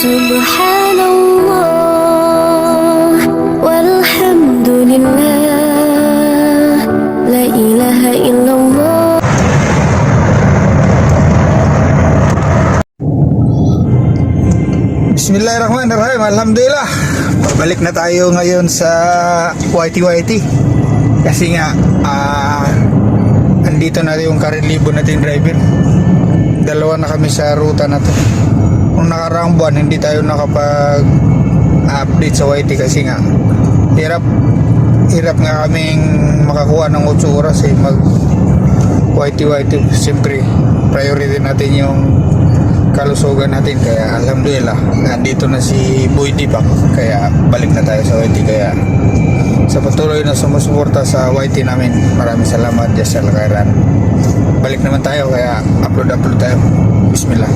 سبحان الله والحمد لله لا إله إلا الله Bismillahirrahmanirrahim. Alhamdulillah. Pabalik na tayo ngayon sa YT-YT. Kasi nga, ah, andito na yung current libo natin driver. Dalawa na kami sa ruta na to. Kung nakaraang buwan, hindi tayo nakapag-update sa YT kasi nga, hirap, hirap nga kaming makakuha ng 8 oras eh, mag YT-YT. Siyempre, priority natin yung kalusugan natin kaya alhamdulillah nandito na si Boy Dibak kaya balik na tayo sa YT kaya sa patuloy na sumusuporta sa YT namin maraming salamat Jessel Kairan balik naman tayo kaya upload upload tayo. Bismillah